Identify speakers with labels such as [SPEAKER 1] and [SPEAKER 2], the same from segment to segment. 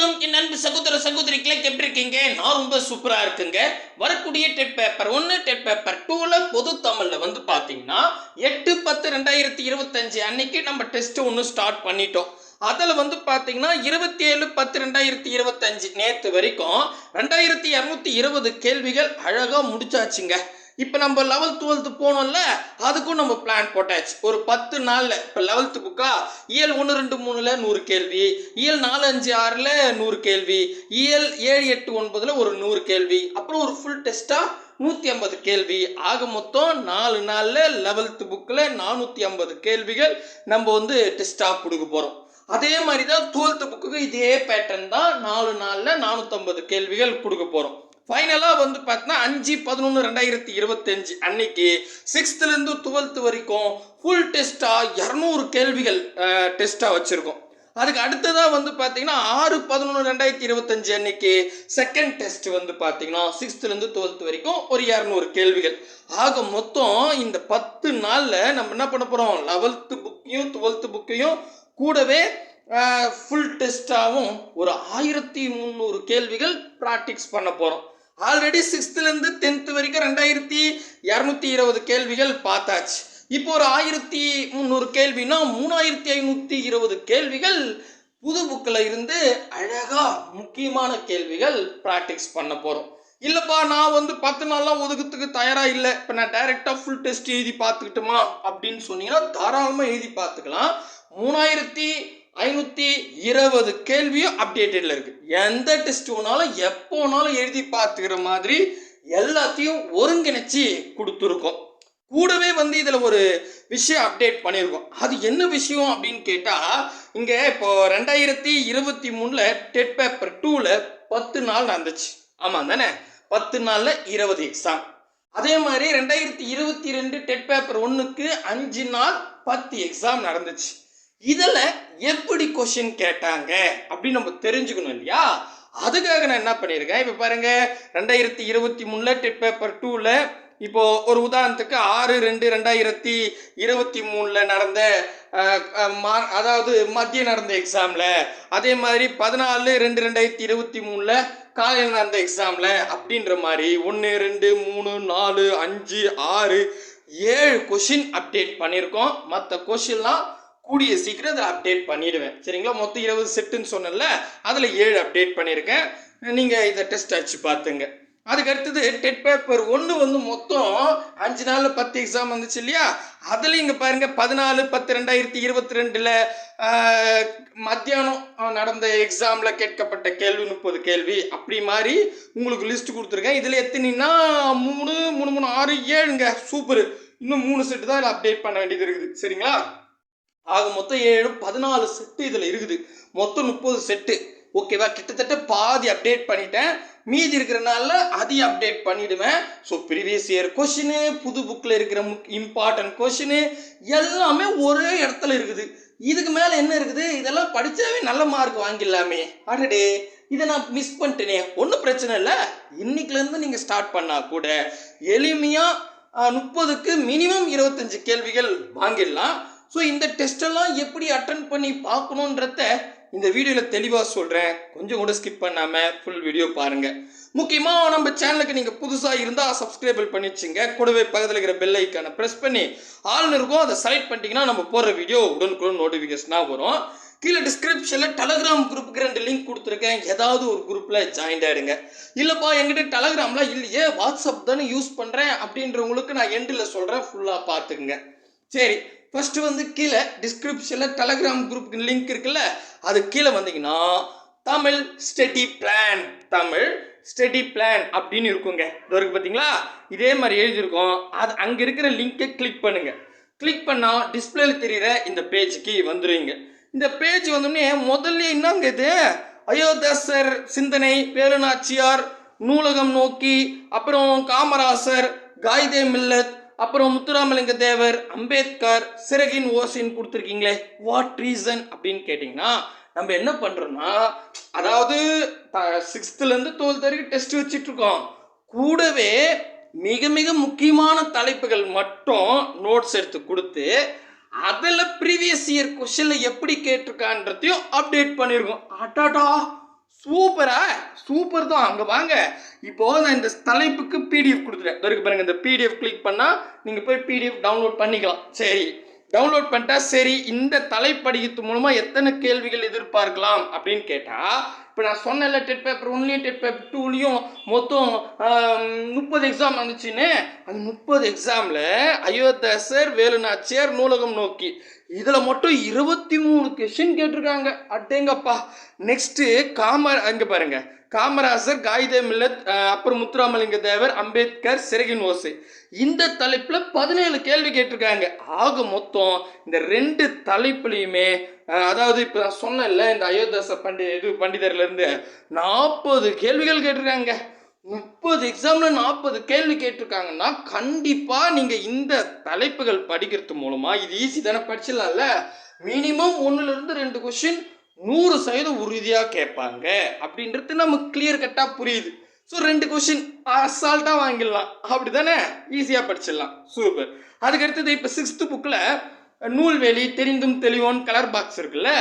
[SPEAKER 1] வணக்கம். என் அன்பு சகோதர சகோதரிகளை எப்படி இருக்கீங்க? நான் ரொம்ப சூப்பரா இருக்குங்க. வரக்கூடிய டெட் பேப்பர் ஒன்று டெட் பேப்பர் டூல பொது தமிழ்ல வந்து பாத்தீங்கன்னா எட்டு பத்து ரெண்டாயிரத்தி இருபத்தஞ்சு அன்னைக்கு நம்ம டெஸ்ட் ஒன்று ஸ்டார்ட் பண்ணிட்டோம். அதில் வந்து பார்த்தீங்கன்னா இருபத்தி ஏழு பத்து ரெண்டாயிரத்தி இருபத்தஞ்சு நேற்று வரைக்கும் ரெண்டாயிரத்தி இரநூத்தி இருபது கேள்விகள் அழகாக முடிச்சாச்சுங்க. இப்போ நம்ம லெவல்த் டுவெல்த்து போனோம்ல அதுக்கும் நம்ம பிளான் போட்டாச்சு. ஒரு பத்து நாளில் இப்போ லெவல்த்து புக்கா இயல் ஒன்று ரெண்டு மூணில் நூறு கேள்வி இயல் நாலு அஞ்சு ஆறில் நூறு கேள்வி இயல் ஏழு எட்டு ஒன்பதில் ஒரு நூறு கேள்வி அப்புறம் ஒரு ஃபுல் டெஸ்ட்டாக நூற்றி ஐம்பது கேள்வி. ஆக மொத்தம் நாலு நாளில் லெவல்த்து புக்கில் நானூற்றி ஐம்பது கேள்விகள் நம்ம வந்து டெஸ்ட்டாக கொடுக்க போகிறோம் அதே மாதிரி தான் டுவெல்த்து புக்குக்கு இதே பேட்டர்ன் தான் நாலு நாளில் நானூற்றம்பது கேள்விகள் கொடுக்க போகிறோம் ஃபைனலாக வந்து பார்த்தீங்கன்னா அஞ்சு பதினொன்று ரெண்டாயிரத்தி இருபத்தஞ்சு அன்னைக்கு சிக்ஸ்த்துலேருந்து டுவெல்த்து வரைக்கும் ஃபுல் டெஸ்ட்டாக இரநூறு கேள்விகள் டெஸ்ட்டாக வச்சுருக்கோம். அதுக்கு அடுத்ததாக வந்து பார்த்தீங்கன்னா ஆறு பதினொன்று ரெண்டாயிரத்தி இருபத்தஞ்சு அன்னைக்கு செகண்ட் டெஸ்ட் வந்து பார்த்தீங்கன்னா சிக்ஸ்த்துலேருந்து டுவெல்த் வரைக்கும் ஒரு இரநூறு கேள்விகள். ஆக மொத்தம் இந்த பத்து நாளில் நம்ம என்ன பண்ண போகிறோம் லெவல்த்து புக்கையும் டுவெல்த்து புக்கையும் கூடவே ஃபுல் டெஸ்ட்டாகவும் ஒரு ஆயிரத்தி முந்நூறு கேள்விகள் ப்ராக்டிக்ஸ் பண்ண போகிறோம் ஆல்ரெடி சிக்ஸ்த்துலேருந்து டென்த்து வரைக்கும் ரெண்டாயிரத்தி இரநூத்தி இருபது கேள்விகள் பார்த்தாச்சு. இப்போ ஒரு ஆயிரத்தி முந்நூறு கேள்வினா மூணாயிரத்தி ஐநூற்றி இருபது கேள்விகள் புது புக்கில் இருந்து அழகாக முக்கியமான கேள்விகள் ப்ராக்டிக்ஸ் பண்ண போகிறோம் இல்லைப்பா நான் வந்து பத்து நாள்லாம் ஒதுக்கத்துக்கு தயாராக இல்லை. இப்போ நான் டைரெக்டாக ஃபுல் டெஸ்ட் எழுதி பார்த்துக்கிட்டுமா அப்படின்னு சொன்னீங்கன்னா தாராளமாக எழுதி பார்த்துக்கலாம். மூணாயிரத்தி ஐநூற்றி இருபது கேள்வியும் அப்டேட்டடில் இருக்குது எந்த டெஸ்ட் வேணாலும் எப்போ வேணாலும் எழுதி பார்த்துக்கிற மாதிரி எல்லாத்தையும் ஒருங்கிணைச்சி கொடுத்துருக்கோம். கூடவே வந்து இதில் ஒரு விஷயம் அப்டேட் பண்ணியிருக்கோம் அது என்ன விஷயம் அப்படின்னு கேட்டால் இங்கே இப்போ ரெண்டாயிரத்தி இருபத்தி மூணில் டெட் பேப்பர் டூவில் பத்து நாள் நடந்துச்சு. ஆமாம் தானே? பத்து நாளில் இருபது எக்ஸாம் அதே மாதிரி ரெண்டாயிரத்தி இருபத்தி ரெண்டு டெட் பேப்பர் ஒன்றுக்கு அஞ்சு நாள் பத்து எக்ஸாம் நடந்துச்சு. இதில் எப்படி கொஷின் கேட்டாங்க அப்படின்னு நம்ம தெரிஞ்சுக்கணும் இல்லையா? அதுக்காக நான் என்ன பண்ணியிருக்கேன்? இப்போ பாருங்க ரெண்டாயிரத்தி இருபத்தி மூணில் டெட் பேப்பர் டூவில் இப்போ ஒரு உதாரணத்துக்கு ஆறு ரெண்டு ரெண்டாயிரத்தி இருபத்தி மூணில் நடந்த மா- அதாவது மத்திய நடந்த எக்ஸாமில் அதே மாதிரி பதினாலு ரெண்டு ரெண்டாயிரத்தி இருபத்தி மூணில் காலையில் நடந்த எக்ஸாமில் அப்படின்ற மாதிரி ஒன்று ரெண்டு மூணு நாலு அஞ்சு ஆறு ஏழு கொஷின் அப்டேட் பண்ணியிருக்கோம். மற்ற கொஷின்லாம் கூடிய சீக்கிரம் அதை அப்டேட் பண்ணிடுவேன். சரிங்களா? மொத்தம் இருபது செட்டுன்னு சொன்னேன்ல அதில் ஏழு அப்டேட் பண்ணியிருக்கேன். நீங்கள் இதை டெஸ்ட் அடிச்சு பார்த்துங்க அதுக்கு அடுத்தது டெட் பேப்பர் ஒன்று வந்து மொத்தம் அஞ்சு நாளில் பத்து எக்ஸாம் வந்துச்சு இல்லையா? அதில் இங்கே பாருங்கள் பதினாலு பத்து ரெண்டாயிரத்தி இருபத்தி ரெண்டில் மத்தியானம் நடந்த எக்ஸாமில் கேட்கப்பட்ட கேள்வி முப்பது கேள்வி அப்படி மாதிரி உங்களுக்கு லிஸ்ட் கொடுத்துருக்கேன். இதில் எத்தனைன்னா மூணு மூணு மூணு ஆறு ஏழுங்க. சூப்பர் இன்னும் மூணு செட்டு தான் இதில் அப்டேட் பண்ண வேண்டியது இருக்குது. சரிங்களா? ஆக மொத்தம் ஏழு பதினாலு செட்டு இதில் இருக்குது. மொத்தம் முப்பது செட்டு ஓகேவா கிட்டத்தட்ட பாதி அப்டேட் பண்ணிட்டேன். மீதி இருக்கிற நாளில் அதையும் அப்டேட் பண்ணிடுவேன். ஸோ ப்ரீவியஸ் இயர் கொஷினு புது புக்கில் இருக்கிற முக் இம்பார்ட்டன்ட் கொஷினு எல்லாமே ஒரே இடத்துல இருக்குது. இதுக்கு மேலே என்ன இருக்குது? இதெல்லாம் படித்தாவே நல்ல மார்க் வாங்கிடலாமே. அடடே! இதை நான் மிஸ் பண்ணிட்டேனே. ஒன்றும் பிரச்சனை இல்லை. இன்னைக்குலேருந்து நீங்கள் ஸ்டார்ட் பண்ணால் கூட எளிமையாக முப்பதுக்கு மினிமம் இருபத்தஞ்சு கேள்விகள் வாங்கிடலாம். ஸோ இந்த டெஸ்டெல்லாம் எப்படி அட்டன் பண்ணி பார்க்கணுன்றத இந்த வீடியோவில் தெளிவாக சொல்கிறேன் கொஞ்சம் கூட ஸ்கிப் பண்ணாமல் ஃபுல் வீடியோ பாருங்கள் முக்கியமாக நம்ம சேனலுக்கு நீங்கள் புதுசாக இருந்தால் சப்ஸ்கிரைபிள் பண்ணி வச்சுங்க கூடவே பக்கத்தில் இருக்கிற பெல் ஐக்கானை ப்ரெஸ் பண்ணி ஆள்னு இருக்கும் அதை செலக்ட் பண்ணிட்டீங்கன்னா நம்ம போடுற வீடியோ உடனுக்குடன் நோட்டிஃபிகேஷனாக வரும். கீழே டிஸ்கிரிப்ஷனில் டெலகிராம் குரூப்புக்கு ரெண்டு லிங்க் கொடுத்துருக்கேன். ஏதாவது ஒரு குரூப்பில் ஜாயின் ஆகிடுங்க இல்லைப்பா என்கிட்ட டெலகிராம்லாம் இல்லையே. வாட்ஸ்அப் தானே யூஸ் பண்ணுறேன் அப்படின்றவங்களுக்கு நான் எண்டில் சொல்கிறேன் ஃபுல்லாக பார்த்துக்குங்க. சரி ஃபஸ்ட்டு வந்து கீழே டிஸ்கிரிப்ஷனில் டெலகிராம் குரூப்புக்கு லிங்க் இருக்குல்ல அது கீழே வந்தீங்கன்னா Tamil study plan Tamil study plan அப்படின்னு இருக்குங்க. இது வரைக்கும் பார்த்தீங்களா? இதே மாதிரி எழுதியிருக்கோம். அது அங்கே இருக்கிற லிங்கை கிளிக் பண்ணுங்கள் கிளிக் பண்ணால் டிஸ்பிளேல தெரிகிற இந்த பேஜுக்கு வந்துடுவீங்க இந்த பேஜ் வந்தோடனே முதல்ல என்னங்க இது? அயோத்தியாசர் சிந்தனை வேலுநாச்சியார் நூலகம் நோக்கி அப்புறம் காமராசர் காய்தே மில்லத் அப்புறம் முத்துராமலிங்க தேவர் அம்பேத்கர் சிறகின் ஓசின்னு கொடுத்துருக்கீங்களே வாட் ரீசன் அப்படின்னு கேட்டிங்கன்னா நம்ம என்ன பண்ணுறோம்னா அதாவது சிக்ஸ்த்துலேருந்து டுவெல்த் வரைக்கும் டெஸ்ட் வச்சிட்ருக்கோம் கூடவே மிக மிக முக்கியமான தலைப்புகள் மட்டும் நோட்ஸ் எடுத்து கொடுத்து அதில் ப்ரீவியஸ் இயர் கொஷனில் எப்படி கேட்டிருக்கான்றதையும் அப்டேட் பண்ணியிருக்கோம் அட்டாடா சூப்பரா? சூப்பர் தான். அங்கே வாங்க. இப்போ நான் இந்த தலைப்புக்கு பிடிஎஃப் கொடுத்துட்டேன். இதோ இருக்கு பாருங்க இந்த பிடிஎஃப் கிளிக் பண்ணால் நீங்கள் போய் பிடிஎஃப் டவுன்லோட் பண்ணிக்கலாம். சரி. டவுன்லோட் பண்ணிட்டா சரி இந்த தலைப்படிகத்து மூலமாக எத்தனை கேள்விகள் எதிர்பார்க்கலாம் அப்படின்னு கேட்டால் இப்போ நான் சொன்னேன்ல டெட் பேப்பர் ஒன்லையும் டெட் பேப்பர் டூலையும் மொத்தம் முப்பது எக்ஸாம் வந்துச்சுன்னு அந்த முப்பது எக்ஸாமில் அயோத்தாசர் வேலுநாச்சியார் நூலகம் நோக்கி. இதில் மட்டும் இருபத்தி மூணு கொஷின் கேட்டிருக்காங்க. அட்டேங்கப்பா நெக்ஸ்ட்டு காமர் அங்கே பாருங்க. காமராசர் காகித மில்லத் அப்புறம் முத்துராமலிங்க தேவர் அம்பேத்கர் சிறகின் ஓசை. இந்த தலைப்பில் பதினேழு கேள்வி கேட்டிருக்காங்க. ஆக மொத்தம் இந்த ரெண்டு தலைப்புலையுமே அதாவது இப்போ நான் சொன்னேன்ல இந்த அயோத்தியாச பண்டி இது பண்டிதர்லேருந்து நாற்பது கேள்விகள் கேட்டிருக்காங்க. முப்பது எக்ஸாமில் நாற்பது கேள்வி கேட்டிருக்காங்கன்னா கண்டிப்பாக நீங்கள் இந்த தலைப்புகள் படிக்கிறது மூலமாக இது ஈஸி தானே படிச்சிடலாம்ல? மினிமம் ஒன்றுலேருந்து ரெண்டு கொஷின் நூறு சதவீதம் உறுதியாக கேட்பாங்க. அப்படின்றது நமக்கு கிளியர் கட்டாக புரியுது. ஸோ ரெண்டு கொஷின் அசால்ட்டாக வாங்கிடலாம். அப்படி தானே ஈஸியாக படிச்சிடலாம். சூப்பர் அதுக்கடுத்தது இப்போ சிக்ஸ்த்து புக்கில் நூல்வேலி தெரிந்தும் தெளிவோன் கலர் பாக்ஸ் இருக்குல்ல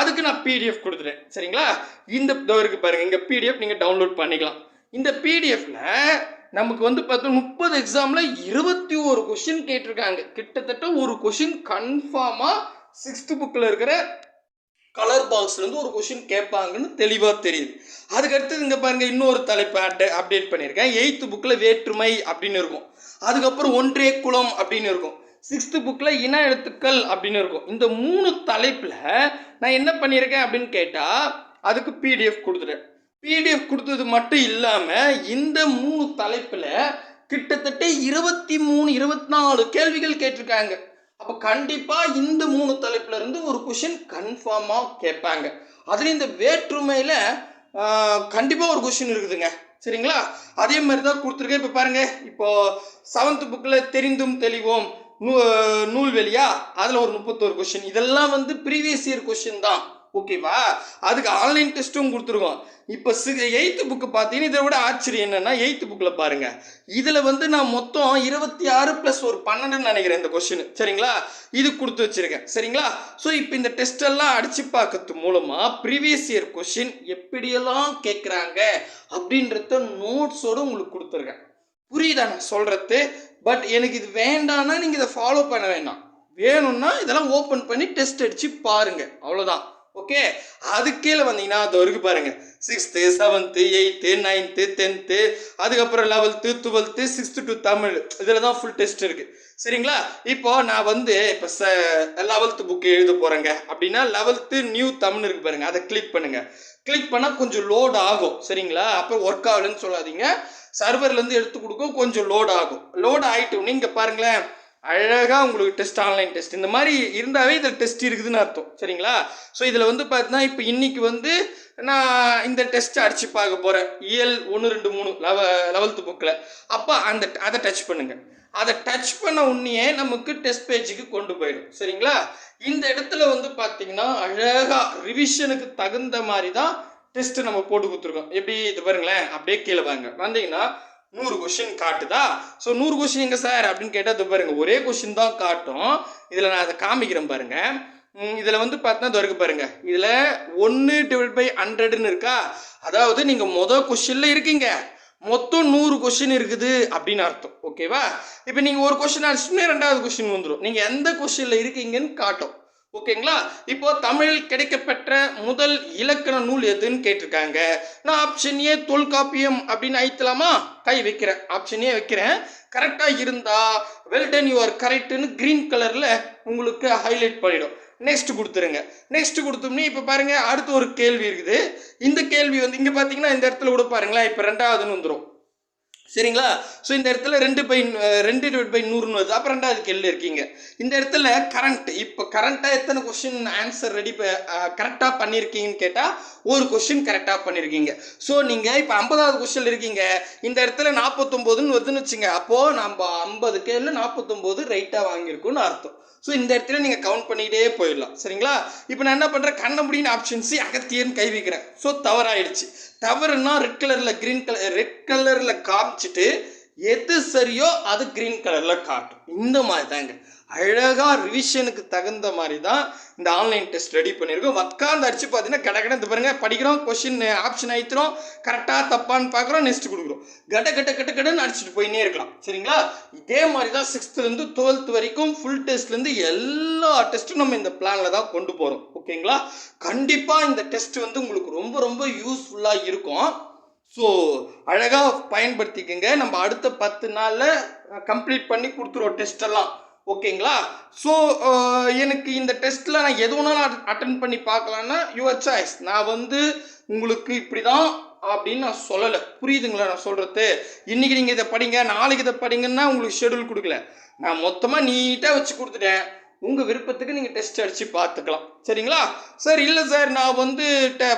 [SPEAKER 1] அதுக்கு நான் பிடிஎஃப் கொடுத்துட்டேன். சரிங்களா? இந்த இதோ இருக்கு பாருங்க. இங்கே பிடிஎஃப் நீங்கள் டவுன்லோட் பண்ணிக்கலாம். இந்த பிடிஎஃப்ல நமக்கு வந்து பார்த்தோம் முப்பது எக்ஸாமில் இருபத்தி ஒரு கொஷின் கேட்டிருக்காங்க. கிட்டத்தட்ட ஒரு கொஷின் கன்ஃபார்மாக சிக்ஸ்த்து புக்கில் இருக்கிற கலர் பாக்ஸ்லேருந்து ஒரு கொஷின் கேட்பாங்கன்னு தெளிவாக தெரியுது. அதுக்கடுத்தது இங்கே பாருங்கள் இன்னொரு தலைப்பு அட்ட அப்டேட் பண்ணியிருக்கேன். எயித்து புக்கில் வேற்றுமை அப்படின்னு இருக்கும். அதுக்கப்புறம் ஒன்றே குலம் அப்படின்னு இருக்கும். சிக்ஸ்த்து புக்கில் இன எழுத்துக்கள் அப்படின்னு இருக்கும். இந்த மூணு தலைப்பில் நான் என்ன பண்ணியிருக்கேன் அப்படின்னு கேட்டால் அதுக்கு பிடிஎஃப் கொடுத்துட்டேன். பிடிஎஃப் கொடுத்தது மட்டும் இல்லாமல் இந்த மூணு தலைப்பில் கிட்டத்தட்ட இருபத்தி மூணு இருபத்தி நாலு கேள்விகள் கேட்டிருக்காங்க. அப்போ கண்டிப்பாக இந்த மூணு தலைப்புல இருந்து ஒரு கொஷின் கன்ஃபார்மாக கேட்பாங்க. அதுலேயும் இந்த வேற்றுமையில் கண்டிப்பாக ஒரு கொஷின் இருக்குதுங்க. சரிங்களா? அதே மாதிரி தான் கொடுத்துருக்கேன். இப்போ பாருங்கள் இப்போ செவன்த் புக்கில் தெரிந்தும் தெளிவோம். நூ நூல்வெளியா? அதில் ஒரு முப்பத்தோரு கொஷின் இதெல்லாம் வந்து ப்ரீவியஸ் இயர் கொஷின் தான். ஓகேவா அதுக்கு ஆன்லைன் டெஸ்ட்டும் கொடுத்துருக்கோம். இப்போ சி எயித்து புக்கு பார்த்தீங்கன்னா இதை விட ஆச்சரியம் என்னென்னா எயித்து புக்கில் பாருங்கள் இதில் வந்து நான் மொத்தம் இருபத்தி ஆறு ப்ளஸ் ஒரு பன்னெண்டுன்னு நினைக்கிறேன் இந்த கொஷின் சரிங்களா? இது கொடுத்து வச்சிருக்கேன். சரிங்களா? ஸோ இப்போ இந்த டெஸ்டெல்லாம் அடித்து பார்க்கறது மூலமாக ப்ரீவியஸ் இயர் கொஷின் எப்படியெல்லாம் கேட்குறாங்க அப்படின்றத நோட்ஸோட உங்களுக்கு கொடுத்துருக்கேன். புரியுதா? நான் சொல்கிறது பட் எனக்கு இது வேண்டாம்னா நீங்கள் இதை ஃபாலோ பண்ண வேண்டாம். வேணும்னா இதெல்லாம் ஓப்பன் பண்ணி டெஸ்ட் அடித்து பாருங்கள் அவ்வளோதான் ஓகே அது கீழே வந்தீங்கன்னா அது வரைக்கும் பாருங்க. Sixth seventh eighth ninth tenth அதுக்கப்புறம் eleventh twelfth sixth to Tamil. இதில் தான் ஃபுல் டெஸ்ட் இருக்குது சரிங்களா? இப்போ நான் வந்து இப்போ ச லெவல்த்து புக்கு எழுத போகிறேங்க அப்படின்னா லெவல்த்து நியூ தமிழ் இருக்கு பாருங்க. அதை கிளிக் பண்ணுங்க. கிளிக் பண்ணால் கொஞ்சம் லோட் ஆகும். சரிங்களா? அப்போ ஒர்க் ஆகலைன்னு சொல்லாதீங்க. சர்வர்லேருந்து எடுத்து கொடுக்கும். கொஞ்சம் லோட் ஆகும். லோட் ஆகிட்டு இங்கே பாருங்களேன். அழகாக உங்களுக்கு டெஸ்ட் ஆன்லைன் டெஸ்ட் இந்த மாதிரி இருந்தாவே இதில் டெஸ்ட் இருக்குதுன்னு அர்த்தம். சரிங்களா? ஸோ இதில் வந்து பார்த்தீங்கன்னா இப்போ இன்னைக்கு வந்து நான் இந்த டெஸ்ட் அடிச்சு பார்க்க போகிறேன் இயல் ஒன்று ரெண்டு மூணு லெவ லெவல்த்து புக்கில் அப்போ அந்த அதை டச் பண்ணுங்கள் அதை டச் பண்ண உடனே நமக்கு டெஸ்ட் பேஜுக்கு கொண்டு போயிடும். சரிங்களா? இந்த இடத்துல வந்து பார்த்தீங்கன்னா அழகாக ரிவிஷனுக்கு தகுந்த மாதிரி தான் டெஸ்ட்டு நம்ம போட்டு கொடுத்துருக்கோம். எப்படி? இது பாருங்களேன். அப்படியே கீழே வாங்க. வந்தீங்கன்னா நூறு கொஷின் காட்டுதா? ஸோ நூறு கொஷின் எங்கே சார் அப்படின்னு கேட்டால் பாருங்கள் ஒரே கொஷின் தான் காட்டும். இதில் நான் அதை காமிக்கிறேன் பாருங்கள் இதில் வந்து பார்த்தா இது பாருங்கள் பாருங்க. இதில் ஒன்று டிவைட் பை ஹண்ட்ரட்னு இருக்கா? அதாவது நீங்கள் மொதல் கொஷினில் இருக்கீங்க. மொத்தம் நூறு கொஷின் இருக்குது அப்படின்னு அர்த்தம். ஓகேவா இப்போ நீங்கள் ஒரு கொஷின் அடிச்சுட்டு ரெண்டாவது கொஷின் வந்துடும் நீங்கள் எந்த கொஷினில் இருக்கீங்கன்னு காட்டும். ஓகேங்களா இப்போ தமிழில் கிடைக்கப்பெற்ற முதல் இலக்கண நூல் எதுன்னு கேட்டிருக்காங்க. நான் ஆப்ஷன் ஏ தொல்காப்பியம் அப்படின்னு அழைத்தலாமா கை வைக்கிறேன். ஆப்ஷன் ஏ வைக்கிறேன். கரெக்டாக இருந்தா வெல்டன் யூஆர் கரெக்ட்னு க்ரீன் கலரில் உங்களுக்கு ஹைலைட் பண்ணிடும். நெக்ஸ்ட் கொடுத்துருங்க. நெக்ஸ்ட் கொடுத்தோம்னே இப்போ பாருங்கள் அடுத்து ஒரு கேள்வி இருக்குது. இந்த கேள்வி வந்து இங்கே பார்த்தீங்கன்னா இந்த இடத்துல கூட பாருங்களேன் இப்போ ரெண்டாவதுன்னு வந்துடும் சரிங்களா? ஸோ இந்த இடத்துல ரெண்டு பை ரெண்டு டிவைட் பை நூறுன்னு வருது. அப்புறம் ரெண்டாவது கேள்வி இருக்கீங்க. இந்த இடத்துல கரண்ட் இப்போ கரண்ட்டாக எத்தனை கொஷின் ஆன்சர் ரெடி கரெக்டாக பண்ணியிருக்கீங்கன்னு கேட்டால் ஒரு கொஷின் கரெக்டாக பண்ணியிருக்கீங்க ஸோ நீங்கள் இப்போ ஐம்பதாவது கொஸ்டின் இருக்கீங்க. இந்த இடத்துல நாற்பத்தொம்போதுன்னு வருதுன்னு வச்சுங்க. அப்போது நம்ம ஐம்பது கேள்வி நாற்பத்தொம்போது ரைட்டாக வாங்கியிருக்கோன்னு அர்த்தம். ஸோ இந்த இடத்துல நீங்கள் கவுண்ட் பண்ணிக்கிட்டே போயிடலாம். சரிங்களா? இப்போ நான் என்ன பண்ணுறேன் கண்ண முடியும் ஆப்ஷன்ஸு அகத்தியன்னு கை வைக்கிறேன். ஸோ தவறாயிடுச்சு. டவருன்னா ரெட் கலரில் க்ரீன் கலர் ரெட் கலரில் காமிச்சிட்டு எது சரியோ அது கிரீன் கலரில் காட்டும். இந்த மாதிரி தாங்க அழகாக ரிவிஷனுக்கு தகுந்த மாதிரி தான் இந்த ஆன்லைன் டெஸ்ட் ரெடி பண்ணியிருக்கோம். உட்காந்து அடிச்சு பார்த்தீங்கன்னா கடை கட இந்த பாருங்க படிக்கிறோம் கொஷின் ஆப்ஷன் ஆயித்துறோம் கரெக்டாக தப்பான்னு பார்க்குறோம் நெக்ஸ்ட் கொடுக்குறோம். கட கட்ட கட்ட கடன்னு அடிச்சுட்டு போயினே இருக்கலாம். சரிங்களா? இதே மாதிரி தான் சிக்ஸ்த்துலேருந்து டுவெல்த் வரைக்கும் ஃபுல் டெஸ்ட்லேருந்து எல்லா டெஸ்ட்டும் நம்ம இந்த பிளானில் தான் கொண்டு போகிறோம் ஓகேங்களா? கண்டிப்பாக இந்த டெஸ்ட் வந்து உங்களுக்கு ரொம்ப ரொம்ப யூஸ்ஃபுல்லாக இருக்கும். ஸோ அழகாக பயன்படுத்திக்கங்க. நம்ம அடுத்த பத்து நாளில் கம்ப்ளீட் பண்ணி கொடுத்துருவோம் டெஸ்ட் எல்லாம். ஓகேங்களா? ஸோ எனக்கு இந்த டெஸ்ட்டில் நான் எது வேணாலும் அட்டன் பண்ணி பார்க்கலான்னா யுவர் சாய்ஸ் நான் வந்து உங்களுக்கு இப்படி தான் அப்படின்னு நான் சொல்லலை. புரியுதுங்களா நான் சொல்கிறது இன்றைக்கி நீங்கள் இதை படிங்க நாளைக்கு இதை படிங்கன்னா உங்களுக்கு ஷெடியூல் கொடுக்கல. நான் மொத்தமாக நீட்டாக வச்சு கொடுத்துட்டேன். உங்கள் விருப்பத்துக்கு நீங்கள் டெஸ்ட் அடித்து பார்த்துக்கலாம். சரிங்களா? சார் இல்லை சார் நான் வந்து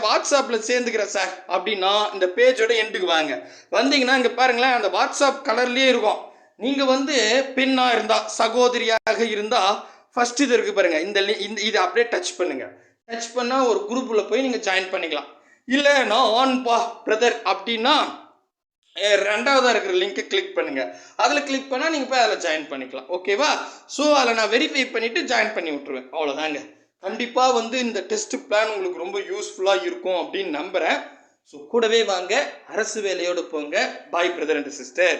[SPEAKER 1] வாட்ஸ்அப்பில் சேர்ந்துக்கிறேன் சார் அப்படின்னா இந்த பேஜோட எண்டுக்கு வாங்க. வந்தீங்கன்னா இங்கே பாருங்களேன் அந்த வாட்ஸ்அப் கலர்லேயே இருக்கும். நீங்கள் வந்து பெண்ணாக இருந்தால் சகோதரியாக இருந்தால் ஃபர்ஸ்ட் இது இருக்குது பாருங்க. இந்த இந்த இதை அப்படியே டச் பண்ணுங்க. டச் பண்ணால் ஒரு குரூப்பில் போய் நீங்கள் ஜாயின் பண்ணிக்கலாம். இல்லை நான் ஆன்பா பிரதர் அப்படின்னா ரெண்டாவதாக இருக்கிற லிங்கை கிளிக் பண்ணுங்க. அதில் கிளிக் பண்ணால் நீங்கள் போய் அதில் ஜாயின் பண்ணிக்கலாம். ஓகேவா ஸோ அதில் நான் வெரிஃபை பண்ணிவிட்டு ஜாயின் பண்ணி விட்ருவேன் அவ்வளோதாங்க கண்டிப்பாக வந்து இந்த டெஸ்ட் பிளான் உங்களுக்கு ரொம்ப யூஸ்ஃபுல்லாக இருக்கும் அப்படின்னு நம்புகிறேன் ஸோ கூடவே வாங்க. அரசு வேலையோடு போங்க. பாய் பிரதர் அண்ட் சிஸ்டர்